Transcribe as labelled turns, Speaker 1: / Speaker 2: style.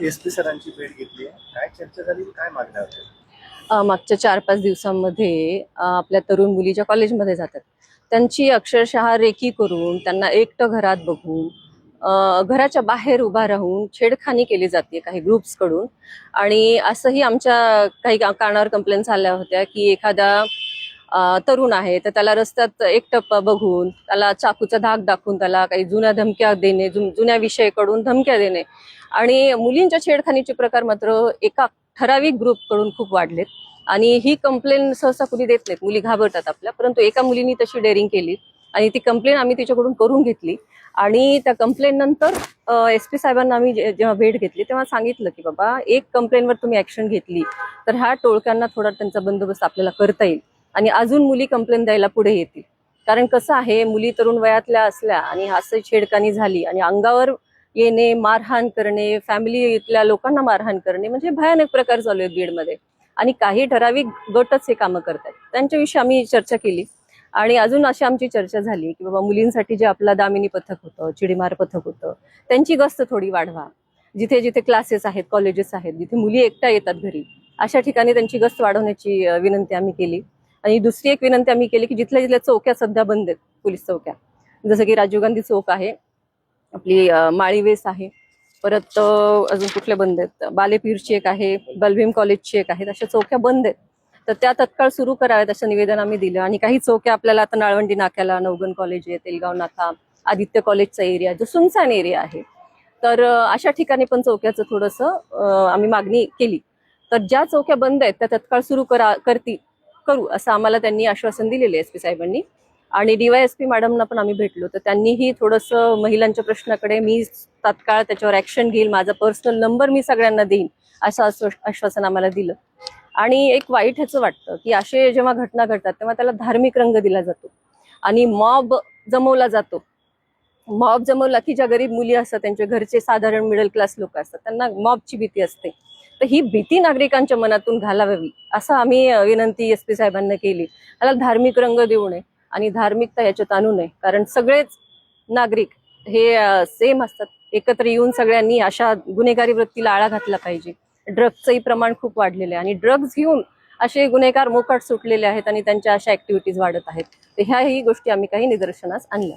Speaker 1: S P सरांची भेट घेतली आहे. काय चर्चा झाली? काय मागण्या होत्या?
Speaker 2: मागच्या चार पाच दिवसांमध्ये आपल्या तरुण मुलीच्या कॉलेजमध्ये जातात त्यांची अक्षरशः रेकी करून त्यांना एकटं घरात बघून घराच्या बाहेर उभा राहून छेडखानी केली जाते काही ग्रुप्सकडून आणि असंही आमच्या काही कानावर कंप्लेंट्स आल्या होत्या की एखादा तरुण आहे तर त्याला रस्त्यात एकटं बघून त्याला चाकूचा धाक दाखवून त्याला काही जुन्या धमक्या देणे जुन्या विषयाकडून धमक्या देणे. आणि मुलींच्या छेडखानीचे प्रकार मात्र एका ठराविक ग्रुपकडून खूप वाढलेत. आणि ही कंप्लेन सहसा कुणी देत नाहीत. मुली घाबरतात आपल्या परंतु एका मुलीने तशी डेअरिंग केली. आणि ती कंप्लेन आम्ही तिच्याकडून करून घेतली. आणि त्या कंप्लेन नंतर एस पी साहेबांना आम्ही जेव्हा भेट घेतली तेव्हा सांगितलं की बाबा एक कंप्लेनवर तुम्ही ऍक्शन घेतली तर ह्या टोळक्यांना थोडा त्यांचा बंदोबस्त आपल्याला करता येईल. आणि अजून मुली कंप्लेन द्यायला पुढे येतील. कारण कसं आहे मुली तरुण वयातल्या असल्या आणि हास्य छेडकानी झाली आणि अंगावर येणे मारहाण करणे फॅमिलीतल्या लोकांना मारहाण करणे म्हणजे भयानक प्रकार चालू आहेत बीडमध्ये. आणि काही ठराविक गटच हे कामं करतात त्यांच्याविषयी आम्ही चर्चा केली. आणि अजून अशी आमची चर्चा झाली की बाबा मुलींसाठी जे आपला दामिनी पथक होतं चिडीमार पथक होतं त्यांची गस्त थोडी वाढवा. जिथे जिथे क्लासेस आहेत कॉलेजेस आहेत जिथे मुली एकट्या येतात घरी अशा ठिकाणी त्यांची गस्त वाढवण्याची विनंती आम्ही केली. आणि दुसरी एक विनंती आम्ही केली की जिथल्या जिथल्या चौक्या सध्या बंद आहेत पोलीस चौक्या. जसं की राजीव गांधी चौक आहे आपली माळीवेस आहे परत अजून कुठले बंद आहेत? बालेपीरची एक आहे बलभीम कॉलेजची एक आहेत अशा चौक्या बंद आहेत. तर त्या तत्काळ सुरू कराव्यात असं निवेदन आम्ही दिलं. आणि काही चौक्या आपल्याला आता नाळवंडी नाक्याला नवगण कॉलेज आहे तेलगाव नाका आदित्य कॉलेजचा एरिया जो सुनसान एरिया आहे. तर अशा ठिकाणी पण चौक्याचं थोडंसं आम्ही मागणी केली. तर ज्या चौक्या बंद आहेत त्या तत्काळ सुरू करा करतील. करू असं आम्हाला त्यांनी आश्वासन दिलेले एस पी साहेबांनी. आणि डीवायएसपी मॅडमना पण आम्ही भेटलो. तर त्यांनीही थोडंसं महिलांच्या प्रश्नाकडे मी तात्काळ त्याच्यावर ऍक्शन घेईल माझा पर्सनल नंबर मी सगळ्यांना देईन असं आश्वासन आम्हाला दिलं. आणि एक वाईट ह्याचं वाटतं की असे जेव्हा घटना घडतात तेव्हा त्याला धार्मिक रंग दिला जातो. आणि मॉब जमवला जातो. मॉब जमवला की ज्या गरीब मुली असतात त्यांच्या घरचे साधारण मिडल क्लास लोक असतात त्यांना मॉबची भीती असते. तर ही भीती नागरिकांच्या मनातून घालावी असं आम्ही विनंती एस पी साहेबांना केली. त्याला धार्मिक रंग देऊ नये आणि धार्मिकता याच्यात आणू नये कारण सगळेच नागरिक हे सेम असतात. एकत्र येऊन सगळ्यांनी अशा गुन्हेगारी वृत्तीला आळा घातला पाहिजे. ड्रग्जचंही प्रमाण खूप वाढलेलं आहे आणि ड्रग्ज घेऊन असे गुन्हेगार मोकाट सुटलेले आहेत आणि त्यांच्या अशा ऍक्टिव्हिटीज वाढत आहेत. तर ह्याही गोष्टी आम्ही काही निदर्शनास आणल्या.